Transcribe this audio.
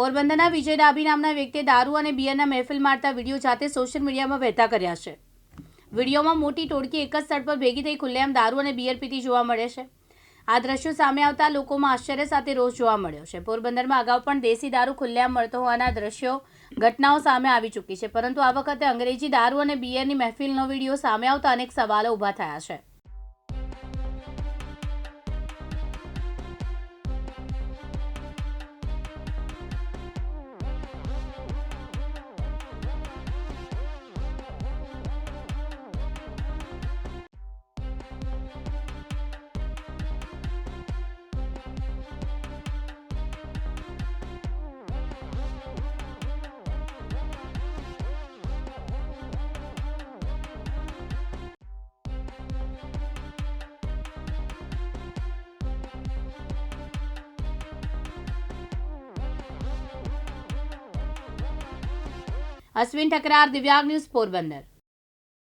પોરબંદરના વિજય ડાભી નામના વ્યક્તિએ દારૂ અને બિયરના મહેફિલ મારતા વીડિયો જાતે સોશિયલ મીડિયામાં વહેતા કર્યા છે. વિડીયોમાં મોટી ટોળકી એક જ સ્થળ પર ભેગી થઈ ખુલ્લેઆમ દારૂ અને બિયર પીતી જોવા મળે છે. આ દ્રશ્યો સામે આવતા લોકોમાં આશ્ચર્ય સાથે રોષ જોવા મળ્યો છે. પોરબંદરમાં અગાઉ પણ દેશી દારૂ ખુલ્લેઆમ મળતો હોવાના દ્રશ્યો, ઘટનાઓ સામે આવી ચૂકી છે. પરંતુ આ વખતે અંગ્રેજી દારૂ અને બિયરની મહેફિલનો વીડિયો સામે આવતા અનેક સવાલો ઊભા થયા છે. અશ્વિન ઠકરાર દિવ્યાંગ ન્યૂઝ પોરબંદર.